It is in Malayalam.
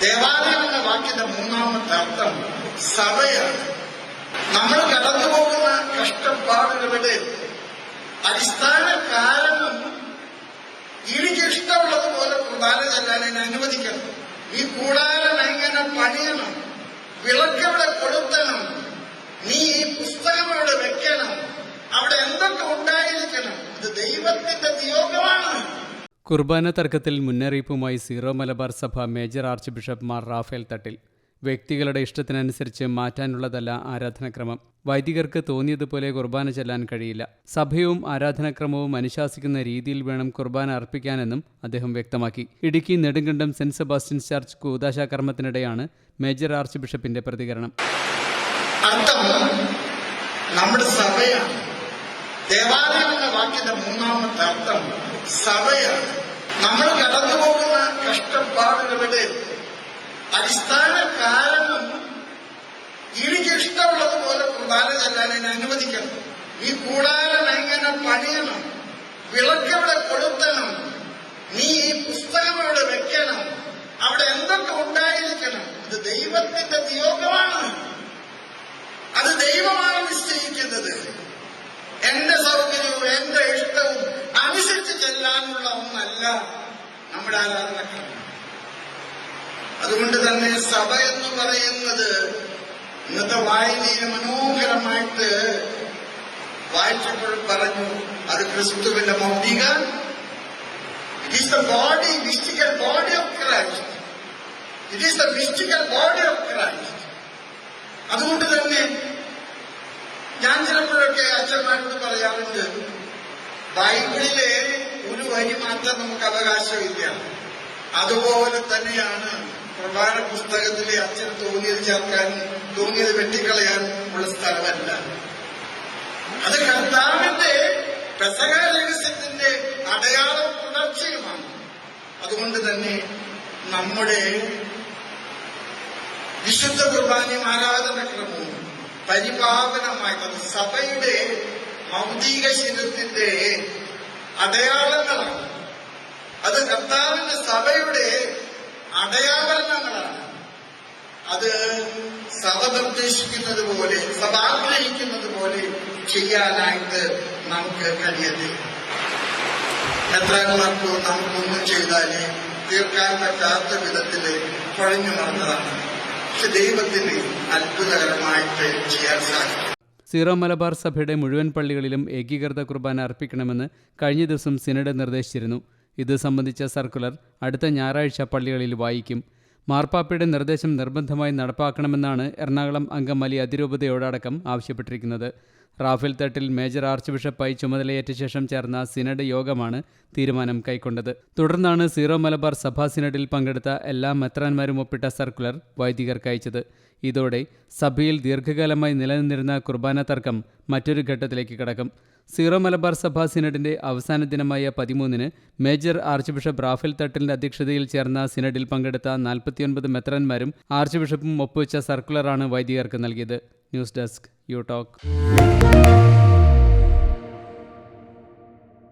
ദേവാലയം എന്ന വാക്കിന്റെ മൂന്നാമത്തെ അർത്ഥം സഭയാണ്. നമ്മൾ കടന്നുപോകുന്ന കഷ്ടപ്പാടുകളുടെ അടിസ്ഥാന കാരണം എനിക്ക് ഇഷ്ടമുള്ളതുപോലെ കുർബാന ചെല്ലാൻ എന്നെ അനുവദിക്കണം. ഈ കൂടാരം എങ്ങനെ പണിയണം. വിളക്കവിടെ കൊളുത്തണം നീ ഈ പുസ്തകം അവിടെ വെക്കണം അവിടെ എന്തൊക്കെ ഉണ്ടായിരിക്കണം ഇത് ദൈവത്തിന്റെ നിയോഗമാണ് കുർബാന തർക്കത്തിൽ മുന്നറിയിപ്പുമായി സീറോ മലബാർ സഭ major arch bishop Mar Rafale Thattil. വ്യക്തികളുടെ ഇഷ്ടത്തിനനുസരിച്ച് മാറ്റാനുള്ളതല്ല ആരാധനാക്രമം. വൈദികർക്ക് തോന്നിയതുപോലെ കുർബാന ചെല്ലാൻ കഴിയില്ല. സഭയും ആരാധനാക്രമവും അനുശാസിക്കുന്ന രീതിയിൽ വേണം കുർബാന അർപ്പിക്കാനെന്നും അദ്ദേഹം വ്യക്തമാക്കി. Idukki Nedumkandam saint Sebastian's church കൂതാശാക്രമത്തിനിടെയാണ് മേജർ ആർച്ച് ബിഷപ്പിന്റെ പ്രതികരണം. നമ്മുടെ സഭയാണ്. ദേവാലയം എന്ന വാക്കിന്റെ മൂന്നാമത്തെ സഭയാണ് നമ്മൾ കടന്നു പോകുന്ന കഷ്ടപ്പാടുകളുടെ അടിസ്ഥാന കാരണം എനിക്ക് ഇഷ്ടമുള്ളതുപോലെ കുർബാന ചെല്ലാൻ എന്നെ അനുവദിക്കണം. ഈ കൂടാരം എങ്ങനെ പണിയണം വിളക്കവിടെ കൊളുത്തണം നീ ഈ പുസ്തകം അവിടെ വെക്കണം അവിടെ എന്തൊക്കെ ഉണ്ടായിരിക്കണം ഇത് ദൈവത്തിന്റെ നിയോഗമാണ്. അത് ദൈവമാണ് നിശ്ചയിക്കുന്നത്. ചെല്ലാനുള്ള ഒന്നല്ല നമ്മുടെ ആരാധനക്രമം. അതുകൊണ്ട് തന്നെ സഭ എന്ന് പറയുന്നത് ഇന്നത്തെ വായനയിൽ മനോഹരമായിട്ട് വായിച്ചപ്പോൾ പറഞ്ഞു അത് ക്രിസ്തുവിന്റെ മൗലിക it is the body mystical body of Christ it is the mystical body of Christ അതുകൊണ്ട് തന്നെ ഞാൻ ചിലപ്പോഴൊക്കെ അച്ഛന്മാരോട് പറയാറുണ്ട് ബൈബിളിലെ ഒരു വരി മാത്രം നമുക്ക് അവകാശമില്ല. അതുപോലെ തന്നെയാണ് പ്രധാന പുസ്തകത്തിലെ അച്ഛൻ തോന്നിയത് ചേർക്കാൻ തോന്നിയത് വെട്ടിക്കളയാൻ ഉള്ള സ്ഥലമല്ല. അത് കർത്താവിന്റെ പെസക രഹസ്യത്തിന്റെ അടയാളം അതുകൊണ്ട് തന്നെ നമ്മുടെ വിശുദ്ധ കുർബാനയും ആരാധനക്രമവും പരിപാവനമായത് സഭയുടെ ഭൗതിക ശിരത്തിന്റെ അടയാളങ്ങളാണ്. അത് കർത്താവിന്റെ സഭയുടെ അടയാളങ്ങളാണ്. അത് സഭ നിർദ്ദേശിക്കുന്നത് പോലെ സഭ ആഗ്രഹിക്കുന്നത് പോലെ ചെയ്യാനായിട്ട് നമുക്ക് കഴിയട്ടെ. എത്രമാർക്കോ നമുക്കൊന്നും ചെയ്താലേ തീർക്കാൻ പറ്റാത്ത വിധത്തിൽ കുഴഞ്ഞു മറന്നതാണ് പക്ഷെ ദൈവത്തിന് അത്ഭുതകരമായിട്ട് ചെയ്യാൻ സാധിക്കും. സീറോ മലബാർ സഭയുടെ മുഴുവൻ പള്ളികളിലും ഏകീകൃത കുർബാന അർപ്പിക്കണമെന്ന് കഴിഞ്ഞ ദിവസം സിനഡ് നിർദ്ദേശിച്ചിരുന്നു. ഇത് സംബന്ധിച്ച സർക്കുലർ അടുത്ത ഞായറാഴ്ച പള്ളികളിൽ വായിക്കും. മാർപ്പാപ്പയുടെ നിർദ്ദേശം നിർബന്ധമായി നടപ്പാക്കണമെന്നാണ് എറണാകുളം അംഗം അങ്കമാലി അതിരൂപതയോടടക്കം ആവശ്യപ്പെട്ടിരിക്കുന്നത്. റാഫേൽ തട്ടിൽ മേജർ ആർച്ച് ബിഷപ്പായി ചുമതലയേറ്റ ശേഷം ചേർന്ന സിനഡ് യോഗമാണ് തീരുമാനം കൈക്കൊണ്ടത്. തുടർന്നാണ് സീറോ മലബാർ സഭാ സിനഡിൽ പങ്കെടുത്ത എല്ലാ മെത്രാന്മാരും ഒപ്പിട്ട സർക്കുലർ വൈദികർക്ക് അയച്ചത്. ഇതോടെ സഭയിൽ ദീർഘകാലമായി നിലനിന്നിരുന്ന കുർബാന തർക്കം മറ്റൊരു ഘട്ടത്തിലേക്ക് കടക്കും. സീറോ മലബാർ സഭാ സിനഡിന്റെ അവസാന ദിനമായ പതിമൂന്നിന് മേജർ ആർച്ച് ബിഷപ്പ് റാഫേൽ തട്ടിലിന്റെ അധ്യക്ഷതയിൽ ചേർന്ന സിനഡിൽ പങ്കെടുത്ത നാൽപ്പത്തിയൊൻപത് മെത്രന്മാരും ആർച്ച് ബിഷപ്പും ഒപ്പുവെച്ച സർക്കുലറാണ് വൈദികർക്ക് നൽകിയത്. News desk you talk.